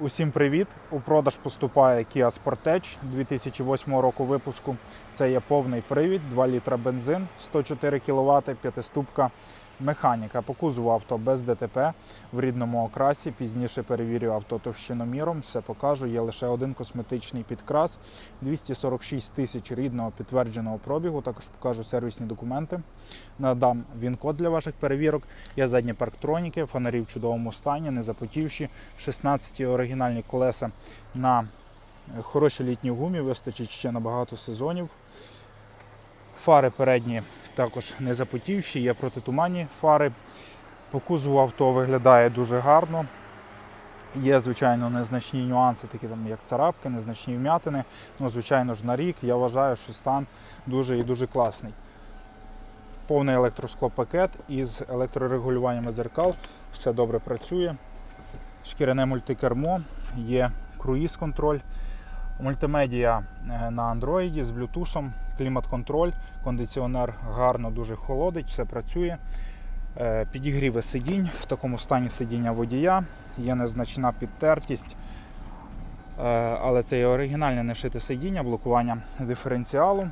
Усім привіт! У продаж поступає Kia Sportage 2008 року випуску. Це є повний привід, 2 літра бензин, 104 кВт, п'ятиступка механіка. По кузову авто без ДТП в рідному окрасі. Пізніше перевірю авто товщиноміром, все покажу. Є лише один косметичний підкрас, 246 тисяч рідного підтвердженого пробігу. Також покажу сервісні документи. Надам він-код для ваших перевірок. Є задні парктроніки, фонарі в чудовому стані, не запотівші, 16 оригінальні колеса на хорошій літній гумі, вистачить ще на багато сезонів. Фари передні також не запотівші, є протитуманні фари. По кузову авто виглядає дуже гарно. Є, звичайно, незначні нюанси, такі там, як царапки, незначні вм'ятини. Ну, звичайно ж, на рік я вважаю, що стан дуже і дуже класний. Повний електросклопакет із електрорегулюваннями дзеркал. Все добре працює. Шкіряне мультикермо, є круїз-контроль. Мультимедіа е, на андроїді з блютусом, клімат-контроль, кондиціонер гарно дуже холодить, все працює. Е, Підігріви сидінь, в такому стані сидіння водія, є незначна підтертість, е, але це є оригінальне нешите сидіння, блокування диференціалу.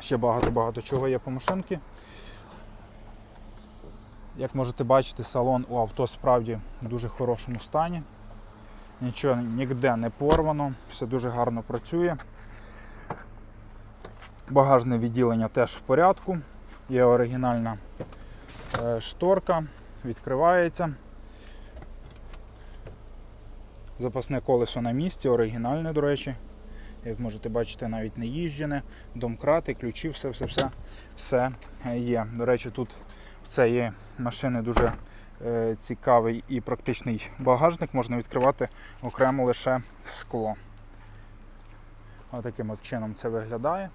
Ще багато-багато чого є по машинці. Як можете бачити, салон у авто справді в дуже хорошому стані. Нічого ніде не порвано, все дуже гарно працює. Багажне відділення теж в порядку. Є оригінальна е, шторка, відкривається. Запасне колесо на місці, оригінальне, до речі. Як можете бачити, навіть не їжджене, домкрати, ключі, все, все, все є. До речі, тут цієї машини дуже е, цікавий і практичний багажник. Можна відкривати окремо лише скло. Ось таким от чином це виглядає.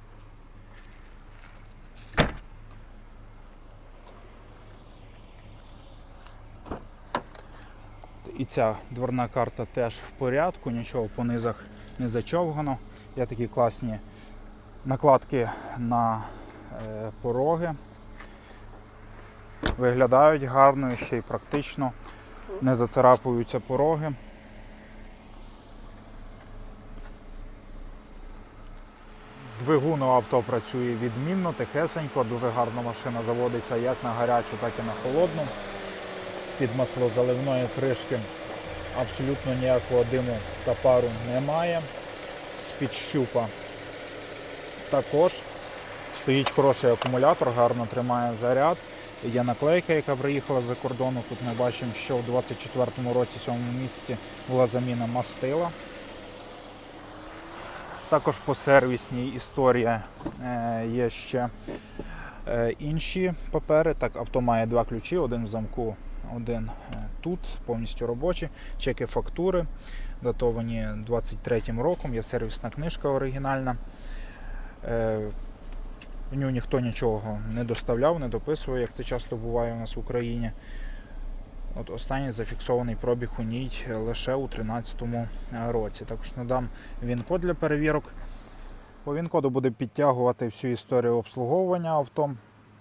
І ця дверна карта теж в порядку, нічого по низах не зачовгано. Є такі класні накладки на е, пороги. Виглядають гарно і ще й практично. Не зацарапуються пороги. Двигун у авто працює відмінно, тихесенько, дуже гарно машина заводиться як на гарячу, так і на холодну. З-під маслозаливної кришки абсолютно ніякого диму та пару немає. З-під щупа також стоїть хороший акумулятор, гарно тримає заряд. Є наклейка, яка приїхала з-за кордону. Тут ми бачимо, що в 24-му році, 7 місяці, була заміна мастила. Також по сервісній історії е, є ще е, інші папери. Так, авто має два ключі, один в замку, один е, тут, повністю робочі. Чеки фактури, датовані 23-м роком, є сервісна книжка оригінальна. Нього ніхто нічого не доставляв, не дописував, як це часто буває у нас в Україні. От останній зафіксований пробіг у ній лише у 2013 році. Також надам він-код для перевірок. По він-коду буде підтягувати всю історію обслуговування авто.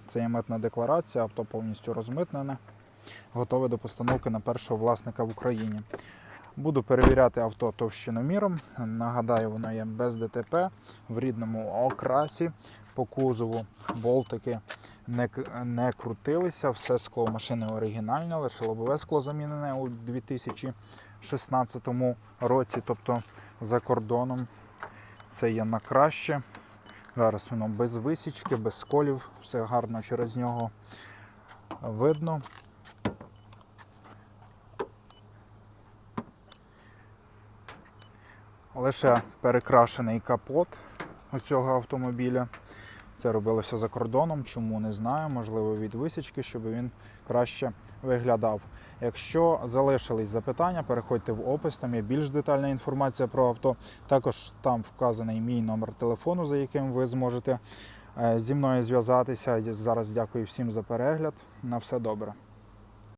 Це є митна декларація, авто повністю розмитнене, готове до постановки на першого власника в Україні. Буду перевіряти авто товщиноміром. Нагадаю, воно є без ДТП в рідному окрасі. По кузову болтики не, не крутилися. Все скло машини оригінальне, лише лобове скло замінене у 2016 році, тобто за кордоном. Це є на краще. Зараз воно без висічки, без сколів, все гарно через нього видно. Лише перекрашений капот у цього автомобіля. Це робилося за кордоном, чому не знаю, можливо, від висічки, щоб він краще виглядав. Якщо залишились запитання, переходьте в опис, там є більш детальна інформація про авто. Також там вказаний мій номер телефону, за яким ви зможете е, зі мною зв'язатися. Зараз дякую всім за перегляд. На все добре.